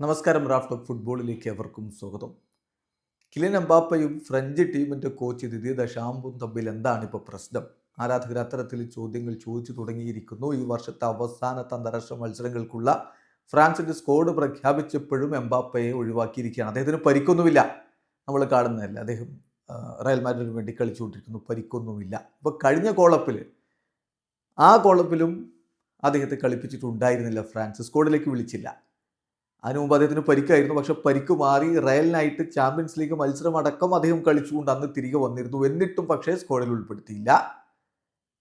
നമസ്കാരം റാഫ്റ്റ് ഫുട്ബോളിലേക്ക് അവർക്കും സ്വാഗതം. കിലിൻ അംബാപ്പയും ഫ്രഞ്ച് ടീമിന്റെ കോച്ച് ദിദിയ ദശാമ്പും തമ്മിൽ എന്താണ് ഇപ്പോൾ പ്രശ്നം? ആരാധകർ അത്തരത്തിൽ ചോദ്യങ്ങൾ ചോദിച്ചു തുടങ്ങിയിരിക്കുന്നു. ഈ വർഷത്തെ അവസാനത്തെ അന്താരാഷ്ട്ര മത്സരങ്ങൾക്കുള്ള ഫ്രാൻസിന്റെ സ്കോഡ് പ്രഖ്യാപിച്ചപ്പോഴും എംബാപ്പയെ ഒഴിവാക്കിയിരിക്കുകയാണ്. അദ്ദേഹത്തിന് പരിക്കൊന്നുമില്ല. നമ്മൾ കാണുന്നതല്ല അദ്ദേഹം റയൽ മാഡ്രിഡിന് വേണ്ടി കളിച്ചുകൊണ്ടിരിക്കുന്നു. പരിക്കൊന്നുമില്ല. ഇപ്പോൾ കഴിഞ്ഞ കോളപ്പിൽ ആ കോളപ്പിലും അദ്ദേഹത്തെ കളിപ്പിച്ചിട്ടുണ്ടായിരുന്നില്ല. ഫ്രാൻസ് സ്കോഡിലേക്ക് വിളിച്ചില്ല. അതിനു മുമ്പ് അദ്ദേഹത്തിന് പരിക്കായിരുന്നു. പക്ഷെ പരിക്ക് മാറി റയലിനായിട്ട് ചാമ്പ്യൻസ് ലീഗ് മത്സരം അടക്കം അദ്ദേഹം കളിച്ചുകൊണ്ട് അന്ന് തിരികെ വന്നിരുന്നു. എന്നിട്ടും പക്ഷേ സ്കോഡിൽ ഉൾപ്പെടുത്തിയില്ല.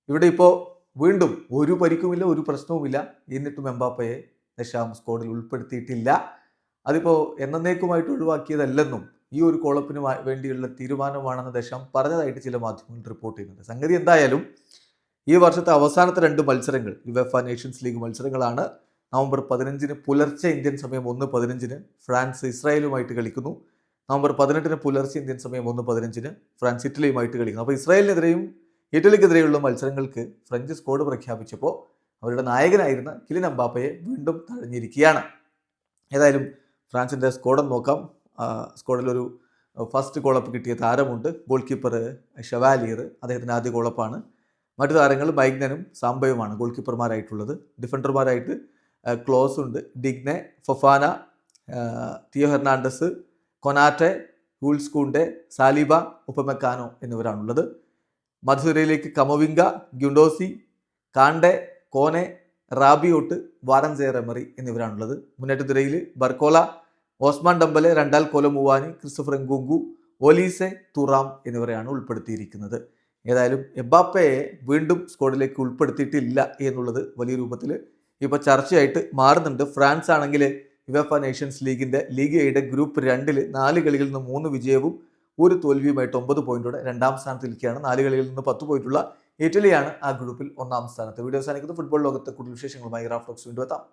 ഇവിടെ ഇപ്പോൾ വീണ്ടും ഒരു പരിക്കുമില്ല ഒരു പ്രശ്നവുമില്ല. എന്നിട്ടും എംബാപ്പയെ ദശാം സ്കോഡിൽ ഉൾപ്പെടുത്തിയിട്ടില്ല. അതിപ്പോൾ എന്നേക്കുമായിട്ട് ഒഴിവാക്കിയതല്ലെന്നും ഈ ഒരു കോളപ്പിന് വേണ്ടിയുള്ള തീരുമാനമാണെന്ന് ദശാം പറഞ്ഞതായിട്ട് ചില മാധ്യമങ്ങൾ റിപ്പോർട്ട് ചെയ്യുന്നുണ്ട്. സംഗതി എന്തായാലും ഈ വർഷത്തെ അവസാനത്തെ രണ്ട് മത്സരങ്ങൾ യുവെഫ നേഷൻസ് ലീഗ് മത്സരങ്ങളാണ്. നവംബർ പതിനഞ്ചിന് പുലർച്ചെ ഇന്ത്യൻ സമയം ഒന്ന് പതിനഞ്ചിന് ഫ്രാൻസ് ഇസ്രായേലുമായിട്ട് കളിക്കുന്നു. നവംബർ പതിനെട്ടിന് പുലർച്ചെ ഇന്ത്യൻ സമയം ഒന്ന് പതിനഞ്ചിന് ഫ്രാൻസ് ഇറ്റലിയുമായിട്ട് കളിക്കുന്നു. അപ്പോൾ ഇസ്രായേലിനെതിരെയും ഇറ്റലിക്കെതിരെയുള്ള മത്സരങ്ങൾക്ക് ഫ്രഞ്ച് സ്കോഡ് പ്രഖ്യാപിച്ചപ്പോൾ അവരുടെ നായകനായിരുന്ന കിലിൻ അമ്പാപ്പയെ വീണ്ടും തഴഞ്ഞിരിക്കുകയാണ്. ഏതായാലും ഫ്രാൻസിന്റെ സ്ക്വാഡം നോക്കാം. സ്കോഡിലൊരു ഫസ്റ്റ് കോളപ്പ് കിട്ടിയ താരമുണ്ട്. Goal keeper ഷവാലിയർ. അദ്ദേഹത്തിന്റെ ആദ്യ കോളപ്പാണ് മറ്റു താരങ്ങൾ മൈഗ്നനും സാംബയുമാണ് ഗോൾ കീപ്പർമാരായിട്ടുള്ളത് ഡിഫൻഡർമാരായിട്ട് ക്ലോസ് ഉണ്ട്. Digne Fofana Theo Hernandez Konate Jules Kounde Saliba Upamecano എന്നിവരാണുള്ളത്. മധുരയിലേക്ക് Camavinga Guendouzi Kante Kone Rabiot Warren Zaire-Emery എന്നിവരാണുള്ളത്. മുന്നേറ്റത്തിരയിൽ Barcola Ousmane Dembele Randal Kolo Muani Christopher Nkunku Olise Thuram എന്നിവരെയാണ് ഉൾപ്പെടുത്തിയിരിക്കുന്നത്. ഏതായാലും എബാപ്പയെ വീണ്ടും സ്ക്വാഡിലേക്ക് ഉൾപ്പെടുത്തിയിട്ടില്ല എന്നുള്ളത് വലിയ രൂപത്തിൽ ഇപ്പോൾ ചർച്ചയായിട്ട് മാറുന്നുണ്ട്. ഫ്രാൻസ് ആണെങ്കിൽ യുവഫ നേഷൻസ് ലീഗിന്റെ ലീഗ് എയുടെ ഗ്രൂപ്പ് രണ്ടിൽ നാല് കളികളിൽ നിന്ന് മൂന്ന് വിജയവും ഒരു തോൽവിയുമായിട്ട് ഒമ്പത് പോയിന്റോടെ രണ്ടാം സ്ഥാനത്ത് ഇരിക്കുകയാണ് നാല് കളികളിൽ നിന്ന് പത്ത് പോയിട്ടുള്ള ഇറ്റലിയാണ് ആ ഗ്രൂപ്പിൽ ഒന്നാം സ്ഥാനത്ത്. വീഡിയോ അവസാനിക്കുന്നത് ഫുട്ബോൾ ലോകത്തെ കൂടുതൽ വിശേഷങ്ങളുമായി റാഫ്ലോക്സ് വീണ്ടും എത്താം.